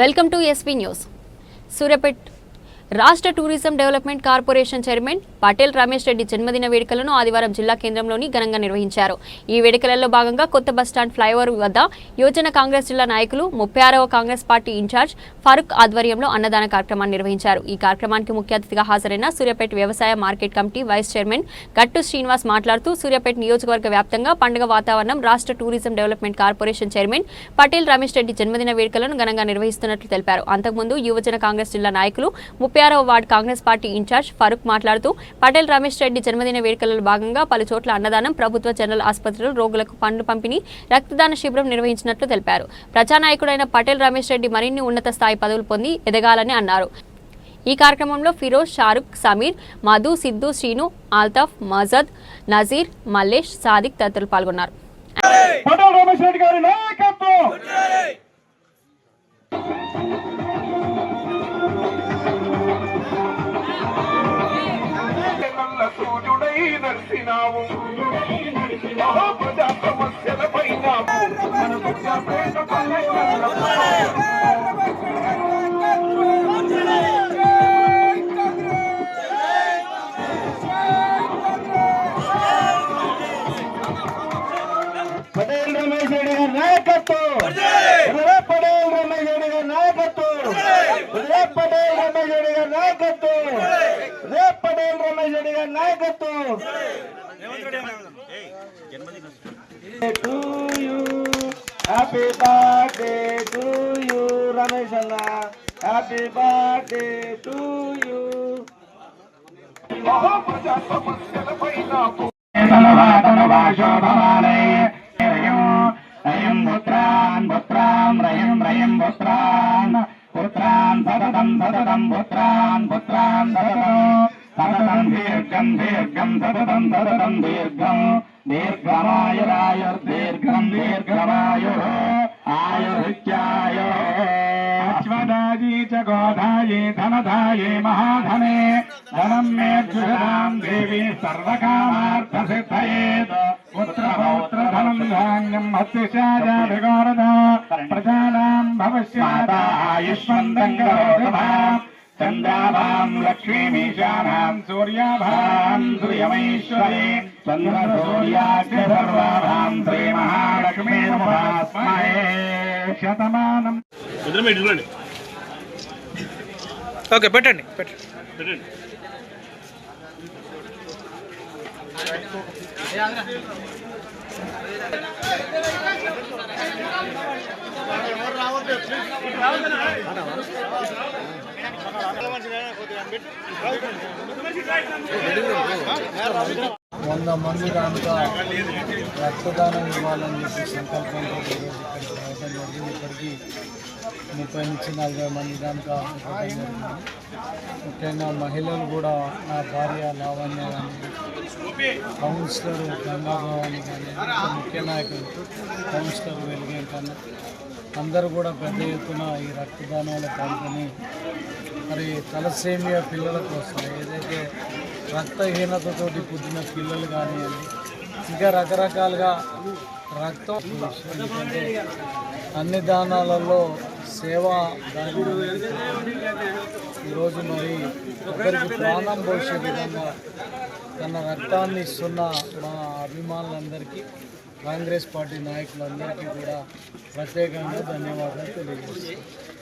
Welcome to SP news. Suryapet రాష్ట్ర tourism development corporation chairman Patel Ramesh Reddy జన్మదిన వేడుకలను ఆదివారం జిల్లా కేంద్రంలోని ఘనంగా నిర్వహించారు. ఈ వేడుకలలో భాగంగా కొత్త బస్టాండ్ ఫ్లైఓవర్ వద్ద యువజన కాంగ్రెస్ జిల్లా నాయకులు ముప్పై ఆరవ కాంగ్రెస్ పార్టీ ఇన్ఛార్జ్ ఫరూక్ ఆధ్వర్యంలో అన్నదాన కార్యక్రమాన్ని నిర్వహించారు. ఈ కార్యక్రమానికి ముఖ్య అతిథిగా హాజరైన సూర్యాపేట వ్యవసాయ మార్కెట్ కమిటీ వైస్ చైర్మన్ గట్టు శ్రీనివాస్ మాట్లాడుతూ సూర్యాపేట నియోజకవర్గ వ్యాప్తంగా పండుగ వాతావరణం రాష్ట్ర tourism development corporation chairman Patel Ramesh Reddy జన్మదిన వేడుకలను ఘనంగా నిర్వహిస్తున్నట్లు తెలిపారు. అంతకుముందు యువజన కాంగ్రెస్ జిల్లా నాయకులు ముప్పై ward Congress party in-charge Farooq మాట్లాడుతూ పటేల్ రమేష్ రెడ్డి జన్మదిన వేడుకలలో భాగంగా పలు చోట్ల అన్నదానం ప్రభుత్వ జనరల్ ఆసుపత్రిలో రోగులకు పండ్లు పంపిణీ రక్తదాన శిబిరం నిర్వహించినట్లు తెలిపారు. ప్రజానాయకుడైన పటేల్ రమేష్ రెడ్డి మరిన్ని ఉన్నత స్థాయి పదవులు పొంది ఎదగాలని అన్నారు. ఈ కార్యక్రమంలో ఫిరోజ్ షారుఖ్ సమీర్ మధు సిద్ధు శ్రీను ఆల్తాఫ్ మజద్ నజీర్ మల్లేష్ సాదిక్ తదితరులు పాల్గొన్నారు. నాయకత్వం. పటేల్ రమేష్ రెడ్డి గారి నాయకత్వం ఉదయ పటేల్ రమేష్ రెడ్డి గారి నాయకత్వం ఉదయ పటేల్ రమేష్ రెడ్డి గారి నాయకత్వం to you happy birthday to you Ramesh అన్న హ్యాపీ బర్త్డే టు యూ ప్రజా సమస్యల పైన రయం పుత్రాన్ పుత్రాన్ రయం రయం పుత్రాన్ పుత్రాన్ సతతం సతతం పుత్రాన్ పుత్రాన్ సతతం సతతం దీర్ఘం దీర్ఘం సతతం సతతం దీర్ఘం दीर्घमायुरायुर्दीर्घम् दीर्घमायुः आयुरित्यायुः अश्वदायी च गोधाये धनधाये महाधने धनम् मे जुषदाम् देवी सर्वकामार्थसिद्धयेत्। पुत्रपौत्रधनम् धान्यम् हस्तिशाजाभिगोरद प्रजानाम् भविष्यादा आयुष्मन्दम् करोतभाम् चन्द्राभाम् लक्ष्मीमीशानाम् सूर्याभाम् सूर्यमैश्वरी శతమానం ఓకే పెట్టండి పెట్టండి. పెట్టండి. వంద మంది దాంట్లో రక్తదానం ఇవ్వాలని చెప్పి సంకల్పంతో జరిగింది. ఇప్పటికీ ముప్పై నుంచి నలభై మంది దాంతో ముఖ్యంగా మహిళలు కూడా నా భార్య లావణ్య కానీ కౌన్సిలర్ గంగాభవాని కానీ ముఖ్య నాయకులు కౌన్సిలర్ వెలుగేంకన్నా అందరూ కూడా పెద్ద ఎత్తున ఈ రక్తదానంలో పాల్గొని మరి తలసేమియా పిల్లల కోసం ఏదైతే రక్తహీనతతోటి పుట్టిన పిల్లలు కానివ్వండి ఇంకా రకరకాలుగా రక్తం అన్ని దానాలలో సేవ దాని ఈరోజు మరి ఒకరికి ప్రాణం పోసే విధంగా తన రక్తాన్ని ఇస్తున్న మా అభిమానులందరికీ కాంగ్రెస్ పార్టీ నాయకులందరికీ కూడా ప్రత్యేకంగా ధన్యవాదాలు తెలియజేస్తున్నాను.